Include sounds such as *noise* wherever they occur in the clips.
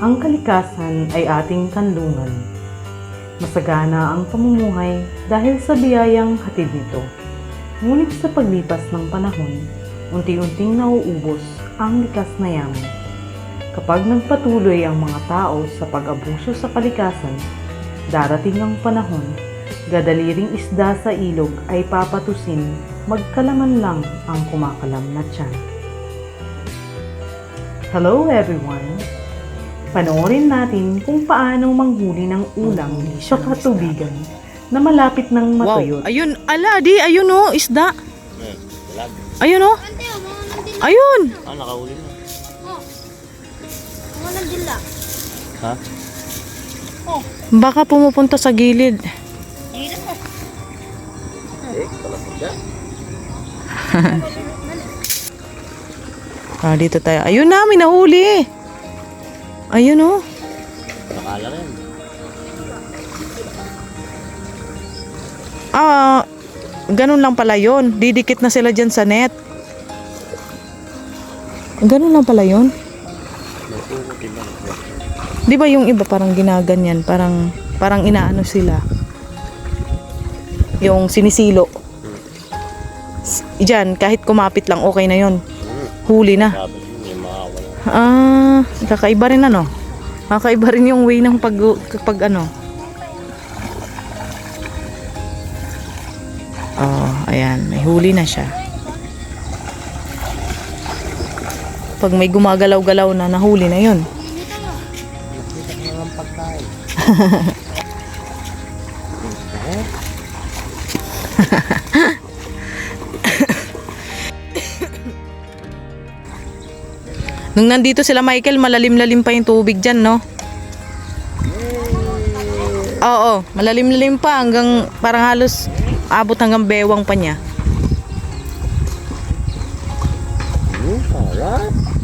Ang kalikasan ay ating kanlungan. Masagana ang pamumuhay dahil sa biyayang hatid nito. Ngunit sa paglipas ng panahon, unti-unting nauubos ang likas na yaman. Kapag nagpatuloy ang mga tao sa pag-abuso sa kalikasan, darating ang panahon, gadaliring isda sa ilog ay papatusin, magkalaman lang ang kumakalam na tiyan. Hello everyone! Panoorin natin kung paano manghuli ng ulam sa katubigan na malapit ng Wow. matuyot. Ayun, ala, di, ayun oh, isda. Dalag. Ayun oh. Ante, mga nandila. Ayun. Ah, nakahuli na. Oh. Mga nandila. Ha? Oh. Baka pumupunta sa gilid. Dito mo. Eh, talapag *laughs* yan. Ah, dito tayo. Ayun na, may nahuli. Ayun oh. Nakala rin. Ah, ganun lang pala yon. Didikit na sila dyan sa net. Ganun lang pala yon. Di ba yung iba parang ginaganyan, parang parang inaano sila. Yung sinisilo. S- Diyan, kahit kumapit lang okay na yon. Hmm. Huli na. Ah, kakaiba rin ano. Kakaiba rin yung way ng pag, pag ano. Oh, ayan. May huli na siya. Pag may gumagalaw-galaw na, nahuli na yun. Nakita ko pagkain. *laughs* Nung nandito sila Michael, malalim-lalim pa yung tubig dyan, no? Oo, malalim-lalim pa hanggang parang halos abot hanggang bewang pa niya. Sarap.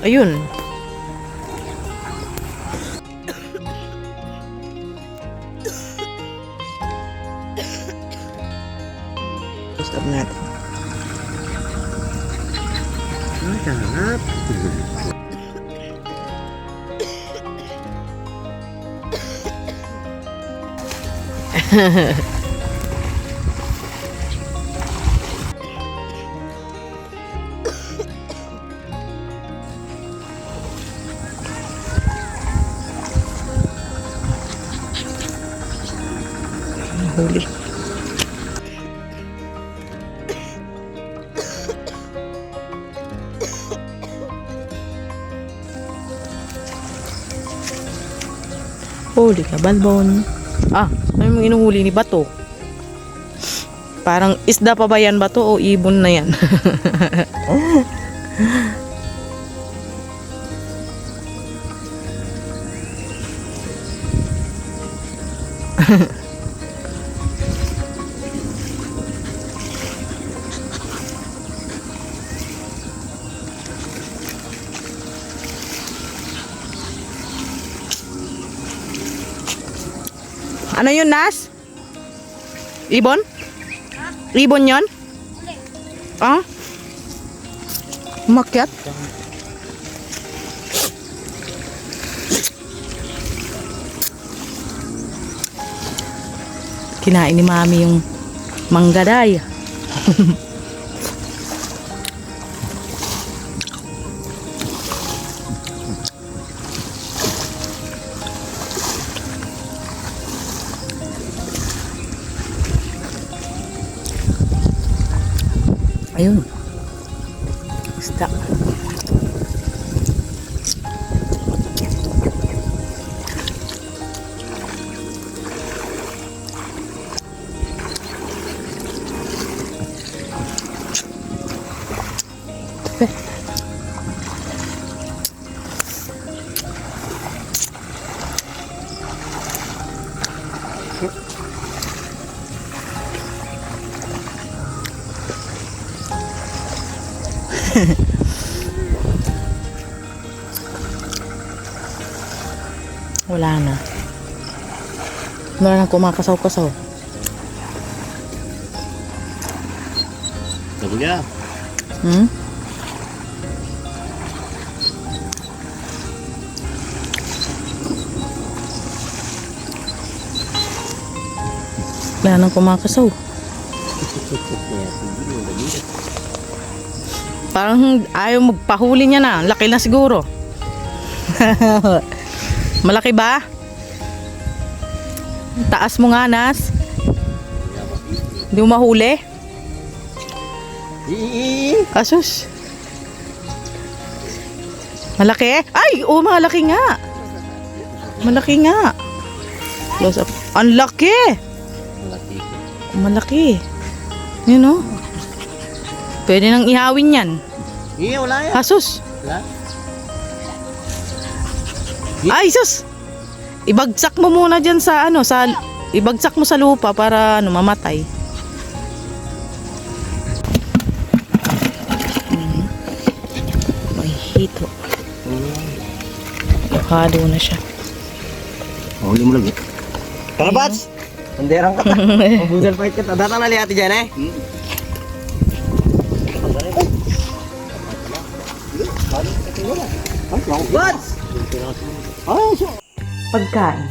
Ayun. Stop natin. Ah, sarap. *laughs* Huli. Huli ka, balbon. Ah, ano yung inuhuli ni Bato? Parang isda pa ba yan Bato o ibon na yan? *laughs* ano yun, Nas? Ibon? Ibon yon? Ah? Umakyat? Kinain ni Mami yung manggaday. *laughs* ayun isda Yep. *laughs* Wala na. Wala na kumakasaw-kasaw. Tabagya. Hmm? Wala nang kumakasaw. *laughs* Parang ayaw magpahuli niya na. Laki na siguro. *laughs* Malaki ba? Taas mo nga, Nas. Hindi mo mahuli? Asus. Malaki? Ay, oh, malaki nga. Malaki nga. Close up. Ang laki. Malaki. Malaki. Yun oh. Pwede nang ihawin yan. Ii, wala yan. Asus. Wala. Ay, sus. Ibagsak mo muna dyan sa ano, sa ibagsak mo sa lupa para ano, mamatay. Mhm. May hito. Halo na siya. Huli mo lagi. Tara, Bats! Tanderang ka ta. Mabudal pa kita. Datang na ati dyan eh. Ah, so. Pagkain,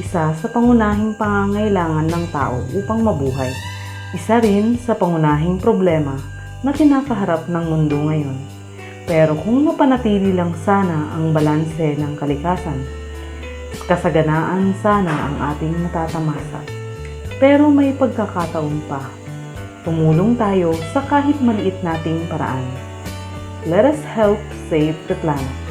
isa sa pangunahing pangangailangan ng tao upang mabuhay. Isa rin sa pangunahing problema na kinakaharap ng mundo ngayon. Pero kung mapanatili lang sana ang balanse ng kalikasan, kasaganaan sana ang ating matatamasa. Pero may pagkakataon pa. Tumulong tayo sa kahit maliit nating paraan. Let us help save the planet.